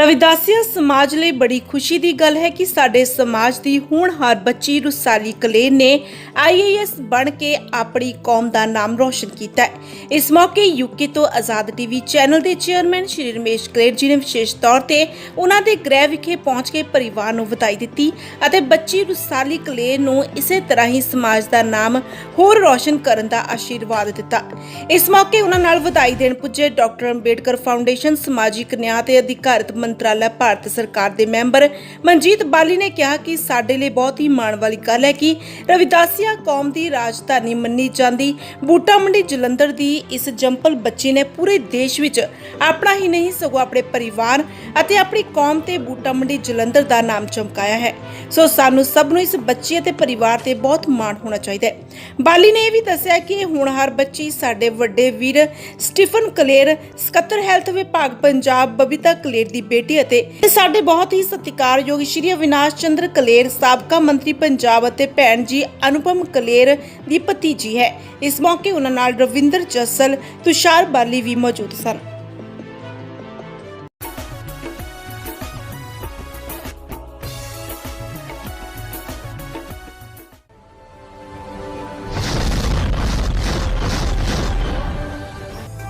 ਰਵਿਦਾਸੀਆ ਸਮਾਜ ਲਈ ਬੜੀ ਖੁਸ਼ੀ ਦੀ ਗੱਲ ਹੈ ਕਿ ਸਾਡੇ ਸਮਾਜ ਦੀ ਹੋਣਹਾਰ ਬੱਚੀ ਰੁਸਾਲੀ ਕਲੇਰ ਨੇ ਆਈਏਐਸ ਬਣ ਕੇ ਆਪਣੀ ਕੌਮ ਦਾ ਨਾਮ ਰੋਸ਼ਨ ਕੀਤਾ ਹੈ। ਇਸ ਮੌਕੇ ਯੂਕੇ ਤੋਂ ਆਜ਼ਾਦ ਟੀਵੀ ਚੈਨਲ ਦੇ ਚੇਅਰਮੈਨ ਸ਼੍ਰੀ ਰਮੇਸ਼ ਕਲੇਰ ਜੀ ਨੇ ਵਿਸ਼ੇਸ਼ ਤੌਰ ਤੇ ਉਹਨਾਂ ਦੇ ਗ੍ਰਹਿ ਵਿਖੇ ਪਹੁੰਚ ਕੇ ਪਰਿਵਾਰ ਨੂੰ ਵਧਾਈ ਦਿੱਤੀ ਅਤੇ ਬੱਚੀ ਰੁਸਾਲੀ ਕਲੇਰ ਨੂੰ ਇਸੇ ਤਰ੍ਹਾਂ ਹੀ ਸਮਾਜ ਦਾ ਨਾਮ ਹੋਰ ਰੋਸ਼ਨ ਕਰਨ ਦਾ ਆਸ਼ੀਰਵਾਦ ਦਿੱਤਾ। ਇਸ ਮੌਕੇ ਉਹਨਾਂ ਨਾਲ ਵਧਾਈ ਦੇਣ ਪੁੱਜੇ ਡਾਕਟਰ ਅੰਬੇਡਕਰ ਫਾਊਂਡੇਸ਼ਨ, ਸਮਾਜਿਕ ਨਿਆਂ ਤੇ ਅਧਿਕਾਰਤ ਮੰਤਰਾਲਾ ਭਾਰਤ ਸਰਕਾਰ ਦੇ ਮੈਂਬਰ ਮਨਜੀਤ ਬਾਲੀ ਨੇ ਕਿਹਾ ਕਿ ਸਾਡੇ ਲਈ ਬਹੁਤ ਹੀ ਮਾਣ ਵਾਲੀ ਗੱਲ ਹੈ ਕਿ ਰਵਿਦਾਸੀਆ ਕੌਮ ਦੀ ਰਾਜਧਾਨੀ ਮੰਨੀ ਜਾਂਦੀ ਬੂਟਾ ਮੰਡੀ ਜਲੰਧਰ ਦੀ ਇਸ ਜੰਪਲ ਬੱਚੀ ਨੇ ਪੂਰੇ ਦੇਸ਼ ਵਿੱਚ ਆਪਣਾ ਹੀ ਨਹੀਂ, ਸਗੋਂ ਆਪਣੇ ਪਰਿਵਾਰ ਅਤੇ ਆਪਣੀ ਕੌਮ ਤੇ ਬੂਟਾ ਮੰਡੀ ਜਲੰਧਰ ਦਾ ਨਾਮ ਚਮਕਾਇਆ ਹੈ। ਸੋ ਸਾਨੂੰ ਸਭ ਨੂੰ ਇਸ ਬੱਚੀ ਅਤੇ ਪਰਿਵਾਰ ਤੇ ਬਹੁਤ ਮਾਣ ਹੋਣਾ ਚਾਹੀਦਾ ਹੈ। ਬਾਲੀ ਨੇ ਇਹ ਵੀ ਦੱਸਿਆ ਕਿ ਹੁਣ ਹਰ ਬੱਚੀ ਸਾਡੇ ਵੱਡੇ ਵੀਰ ਸਟੀਫਨ ਕਲੇਰ, ਸਕੱਤਰ ਹੈਲਥ ਵਿਭਾਗ, ਪੰਜਾਬ ਬਬੀਤਾ ਕਲੇਰ ਦੀ ਬੇਟੀ ਅਤੇ ਸਾਡੇ ਬਹੁਤ ਹੀ ਸਤਿਕਾਰਯੋਗ ਸ਼੍ਰੀ ਅਵਿਨਾਸ਼ ਚੰਦਰ ਕਲੇਰ, ਸਾਬਕਾ ਮੰਤਰੀ ਪੰਜਾਬ ਅਤੇ ਭੈਣ ਜੀ ਅਨੁਪਮ ਕਲੇਰ ਦੀ ਭਤੀਜੀ ਹੈ। ਇਸ ਮੌਕੇ ਉਹਨਾਂ ਨਾਲ ਰਵਿੰਦਰ ਜੱਸਲ, ਤੁਸ਼ਾਰ ਬਾਲੀ ਵੀ ਮੌਜੂਦ ਸਨ।